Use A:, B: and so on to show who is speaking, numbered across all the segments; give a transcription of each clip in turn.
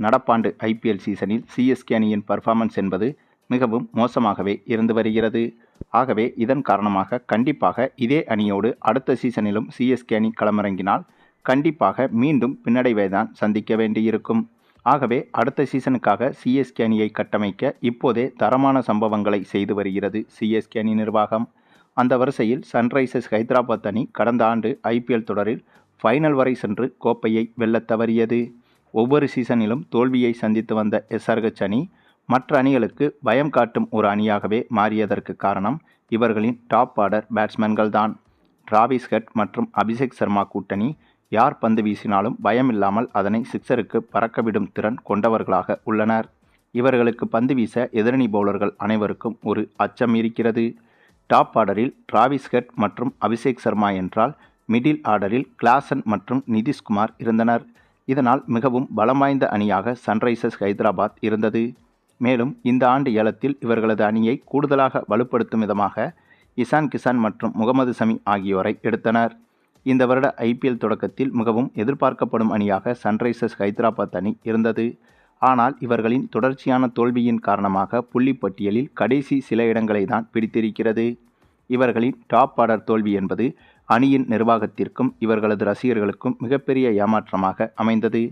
A: நடப்பாண்டு ஐபிஎல் சீசனில் சிஎஸ்கே அணியின் பர்ஃபார்மன்ஸ் என்பது மிகவும் மோசமாகவே இருந்து வருகிறது. ஆகவே இதன் காரணமாக கண்டிப்பாக இதே அணியோடு அடுத்த சீசனிலும் சிஎஸ்கே அணி களமிறங்கினால் கண்டிப்பாக மீண்டும் பின்னடைவை தான் சந்திக்க வேண்டியிருக்கும். ஆகவே அடுத்த சீசனுக்காக சிஎஸ்கே அணியை கட்டமைக்க இப்போதே தரமான சம்பவங்களை செய்து வருகிறது சிஎஸ்கே அணி நிர்வாகம். அந்த வரிசையில் சன்ரைசர்ஸ் ஹைதராபாத் அணி கடந்த ஆண்டு ஐபிஎல் தொடரில் ஃபைனல் வரை சென்று கோப்பையை வெல்லத் தவறியது. ஒவ்வொரு சீசனிலும் தோல்வியை சந்தித்து வந்த எஸ்ஆர்ஹெச் அணி மற்ற அணிகளுக்கு பயம் காட்டும் ஒரு அணியாகவே மாறியதற்கு காரணம் இவர்களின் டாப் ஆர்டர் பேட்ஸ்மேன்கள் தான் டிராவிஸ் ஹெட் மற்றும் அபிஷேக் சர்மா கூட்டணி யார் பந்து வீசினாலும் பயமில்லாமல் அதனை சிக்ஸருக்கு பறக்கவிடும் திறன் கொண்டவர்களாக உள்ளனர். இவர்களுக்கு பந்து வீச எதிரணி பவுலர்கள் அனைவருக்கும் ஒரு அச்சம் இருக்கிறது. டாப் ஆர்டரில் டிராவிஸ் ஹெட் மற்றும் அபிஷேக் சர்மா என்றால் மிடில் ஆர்டரில் கிளாசன் மற்றும் நிதிஷ்குமார் இருந்தனர். இதனால் மிகவும் பலம் வாய்ந்த அணியாக சன்ரைசர்ஸ் ஹைதராபாத் இருந்தது. மேலும் இந்த ஆண்டு ஏலத்தில் இவர்களது அணியை கூடுதலாக வலுப்படுத்தும் விதமாக இசான் கிசான் மற்றும் முகமது சமி ஆகியோரை எடுத்தனர். இந்த வருட ஐபிஎல் தொடக்கத்தில் மிகவும் எதிர்பார்க்கப்படும் அணியாக சன்ரைசர்ஸ் ஹைதராபாத் அணி இருந்தது. ஆனால் இவர்களின் தொடர்ச்சியான தோல்வியின் காரணமாக புள்ளிப்பட்டியலில் கடைசி சில இடங்களை தான் பிடித்திருக்கிறது. இவர்களின் டாப் ஆர்டர் தோல்வி என்பது அணியின் நிர்வாகத்திற்கும் இவர்களது ரசிகர்களுக்கும் மிகப்பெரிய ஏமாற்றமாக அமைந்தது.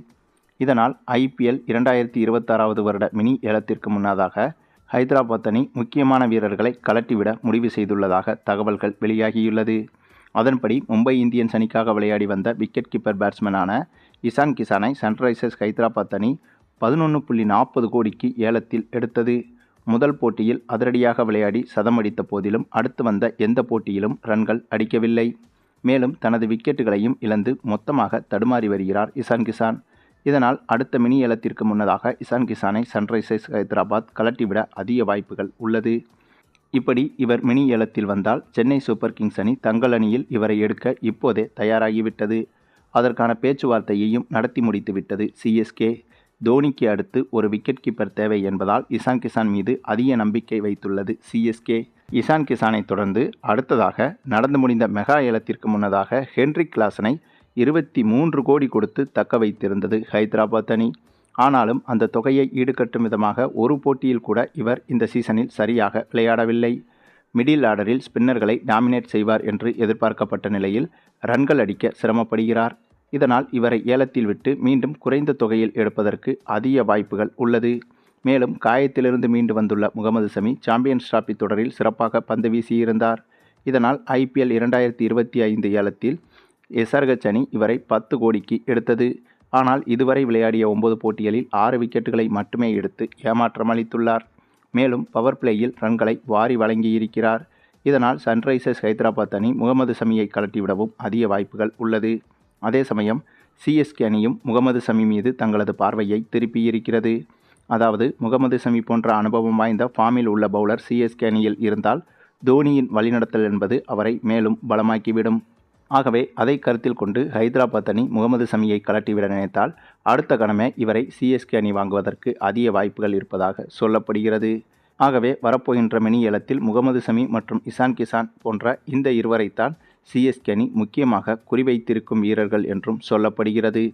A: இதனால் ஐபிஎல் இரண்டாயிரத்தி இருபத்தாறாவது வருட மினி ஏலத்திற்கு முன்னதாக ஹைதராபாத் அணி முக்கியமான வீரர்களை கலட்டிவிட முடிவு செய்துள்ளதாக தகவல்கள் வெளியாகியுள்ளது. அதன்படி மும்பை இந்தியன்ஸ் அணிக்காக விளையாடி வந்த விக்கெட் கீப்பர் பேட்ஸ்மேனான இசான் கிசானை சன்ரைசர்ஸ் ஹைதராபாத் அணி பதினொன்று புள்ளி நாற்பது கோடிக்கு ஏலத்தில் எடுத்தது. முதல் போட்டியில் அதிரடியாக விளையாடி சதம் அடித்த போதிலும் அடுத்து வந்த எந்த போட்டியிலும் ரன்கள் அடிக்கவில்லை. மேலும் தனது விக்கெட்டுகளையும் இழந்து மொத்தமாக தடுமாறி வருகிறார் இசான் கிசான். இதனால் அடுத்த மினி ஏலத்திற்கு முன்னதாக இசான் கிசானை சன்ரைசர்ஸ் ஹைதராபாத் கலட்டிவிட அதிக வாய்ப்புகள் உள்ளது. இப்படி இவர் மினி ஏலத்தில் வந்தால் சென்னை சூப்பர் கிங்ஸ் அணி தங்கள் அணியில் இவரை எடுக்க இப்போதே தயாராகிவிட்டது. அதற்கான பேச்சுவார்த்தையையும் நடத்தி முடித்துவிட்டது சிஎஸ்கே தோனிக்கு அடுத்து ஒரு விக்கெட் கீப்பர் தேவை என்பதால் இசான் கிசான் மீது அதிக நம்பிக்கை வைத்துள்ளது சிஎஸ்கே இசான் கிசானை தொடர்ந்து அடுத்ததாக நடந்து முடிந்த மெகா ஏலத்திற்கு முன்னதாக ஹென்ரி கிளாசனை இருபத்தி மூன்று கோடி கொடுத்து தக்க வைத்திருந்தது ஹைதராபாத் அணி. ஆனாலும் அந்த தொகையை ஈடுகட்டும் விதமாக ஒரு போட்டியில் கூட இவர் இந்த சீசனில் சரியாக விளையாடவில்லை. மிடில் ஆர்டரில் ஸ்பின்னர்களை டாமினேட் செய்வார் என்று எதிர்பார்க்கப்பட்ட நிலையில் ரன்கள் அடிக்க சிரமப்படுகிறார். இதனால் இவரை ஏலத்தில் விட்டு மீண்டும் குறைந்த தொகையில் எடுப்பதற்கு அதிக வாய்ப்புகள் உள்ளது. மேலும் காயத்திலிருந்து மீண்டு வந்துள்ள முகமது சமி சாம்பியன்ஸ் டிராபி தொடரில் சிறப்பாக பந்து வீசியிருந்தார். இதனால் ஐபிஎல் இரண்டாயிரத்தி இருபத்தி ஐந்து ஏலத்தில் எஸ்ஆர்ஹெச் அணி இவரை பத்து கோடிக்கு எடுத்தது. ஆனால் இதுவரை விளையாடிய ஒன்பது போட்டிகளில் ஆறு விக்கெட்டுகளை மட்டுமே எடுத்து ஏமாற்றம் அளித்துள்ளார். மேலும் பவர் பிளேயில் ரன்களை வாரி வழங்கியிருக்கிறார். இதனால் சன்ரைசர்ஸ் ஹைதராபாத் அணி முகமது சமியை கலட்டிவிடவும் அதிக வாய்ப்புகள் உள்ளது. அதே சமயம் சிஎஸ்கே அணியும் முகமது சமி மீது தங்களது பார்வையை திருப்பியிருக்கிறது அதாவது முகமது சமி போன்ற அனுபவம் வாய்ந்த ஃபார்மில் உள்ள பவுலர் சிஎஸ்கே அணியில் இருந்தால் தோனியின் வழிநடத்தல் என்பது அவரை மேலும் பலமாக்கிவிடும். ஆகவே அதை கருத்தில் கொண்டு ஹைதராபாத் அணி முகமது சமியை கலட்டிவிட நினைத்தால் அடுத்த கணமே இவரை சிஎஸ்கே அணி வாங்குவதற்கு அதிக வாய்ப்புகள் இருப்பதாக சொல்லப்படுகிறது. ஆகவே வரப்போகின்ற மினி ஏலத்தில் முகமது சமி மற்றும் இசான் கிசான் போன்ற இந்த இருவரைத்தான் சிஎஸ்கே அணி முக்கியமாக குறிவைத்திருக்கும் வீரர்கள் என்றும் சொல்லப்படுகிறது.